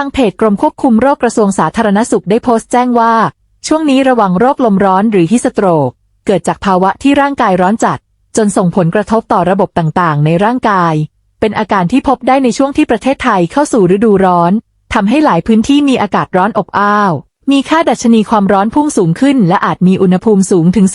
างเพจกรมควบคุมโรคกระทรวงสาธารณสุขได้โพสต์แจ้งว่า ช่วงนี้ระวังโรคลมร้อนหรือฮิสโตรก เกิดจากภาวะที่ร่างกายร้อนจัด จนส่งผลกระทบต่อระบบต่างๆ ในร่างกาย เป็นอาการที่พบได้ในช่วงที่ประเทศไทยเข้าสู่ฤดูร้อนทำให้หลายพื้นที่มีอากาศร้อนอบอ้าว มีค่าดัชนีความร้อนพุ่งสูงขึ้น และอาจมีอุณหภูมิสูงถึง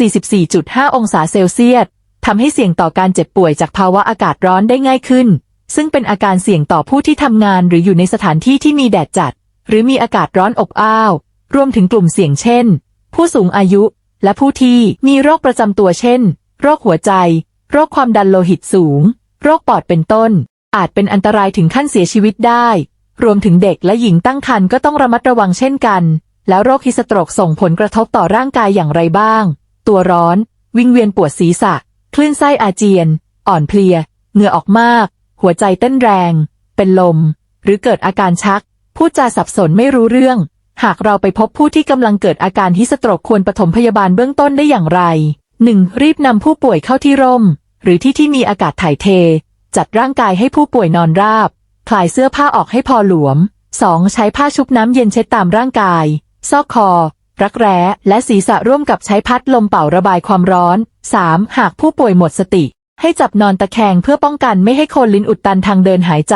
44.5 องศาเซลเซียสทำให้เสี่ยงต่อการเจ็บป่วยจากภาวะอากาศร้อนได้ง่ายขึ้น ซึ่งเป็นอาการเสี่ยงต่อผู้ที่ทำงานหรืออยู่ในสถานที่ที่มีแดดจัด หรือมีอากาศร้อนอบอ้าว รวมถึงกลุ่มเสี่ยงเช่น ผู้สูงอายุ และผู้ที่มีโรคประจำตัวเช่น โรคหัวใจ โรคความดันโลหิตสูง โรคปอดเป็นต้น อาจเป็นอันตรายถึงขั้นเสียชีวิตได้ รวมถึงเด็กและหญิงตั้งครรภ์ก็ต้องระมัดระวังเช่นกัน แล้วโรคฮิสโตรกส่งผลกระทบต่อร่างกายอย่างไรบ้าง ตัวร้อน วิงเวียนปวดศีรษะ คลื่นไส้อาเจียน อ่อนเพลีย เหงื่อออกมาก หัวใจเต้นแรง เป็นลม หรือเกิดอาการชัก พูดจาสับสนไม่รู้เรื่อง หากเราไปพบผู้ที่กำลังเกิดอาการฮิสโตรกควรปฐมพยาบาลเบื้องต้นได้อย่างไร 1. รีบนำผู้ป่วยเข้าที่ร่ม หรือที่ที่มีอากาศถ่ายเท จัดร่างกายให้ผู้ป่วยนอนราบ คลายเสื้อผ้าออกให้พอหลวม 2. ใช้ผ้าชุบน้ำเย็นเช็ดตามร่างกาย ซอกคอ รักแร้และศีรษะร่วมกับใช้พัดลมเป่าระบายความร้อน 3. หากผู้ป่วยหมดสติ ให้จับนอนตะแคงเพื่อป้องกันไม่ให้โคนลิ้นอุดตันทางเดินหายใจ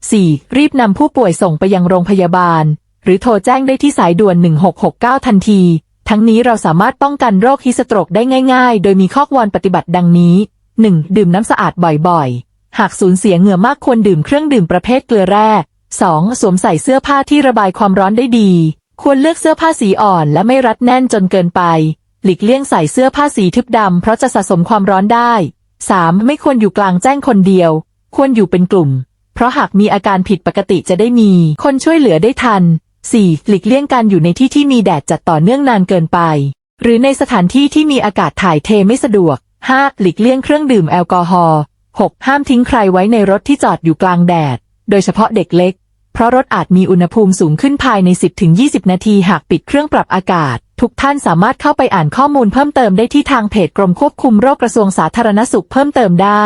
4. รีบนำผู้ป่วยส่งไปยังโรงพยาบาล หรือโทรแจ้งได้ที่สายด่วน 1669 ทันที ทั้งนี้เราสามารถป้องกันโรคฮิสโตรกได้ง่ายๆ โดยมีข้อควรปฏิบัติดังนี้ 1. ดื่มน้ำสะอาดบ่อยๆ หากสูญเสียเหงื่อมากควรดื่มเครื่องดื่มประเภทเกลือแร่ 2. สวมใส่เสื้อผ้าที่ระบายความร้อนได้ดี ควรเลือกเสื้อผ้าสีอ่อนและไม่รัดแน่นจนเกินไป หลีกเลี่ยงใส่เสื้อผ้าสีทึบดำเพราะจะสะสมความร้อนได้ 3. ไม่ควรอยู่กลางแจ้งคนเดียว ควรอยู่เป็นกลุ่ม เพราะหากมีอาการผิดปกติจะได้มี คนช่วยเหลือได้ทัน 4. หลีกเลี่ยงการอยู่ในที่ที่มีแดดจัดต่อเนื่องนานเกินไป หรือในสถานที่ที่มีอากาศถ่ายเทไม่สะดวก 5. หลีกเลี่ยงเครื่องดื่มแอลกอฮอล์ 6. ห้ามทิ้งใครไว้ในรถที่จอดอยู่กลางแดด โดยเฉพาะเด็กเล็ก เพราะรถอาจมีอุณหภูมิสูงขึ้นภายใน 10-20 นาทีหากปิดเครื่องปรับอากาศ ทุกท่านสามารถเข้าไปอ่านข้อมูลเพิ่มเติมได้ที่ทางเพจกรมควบคุมโรคกระทรวงสาธารณสุขเพิ่มเติมได้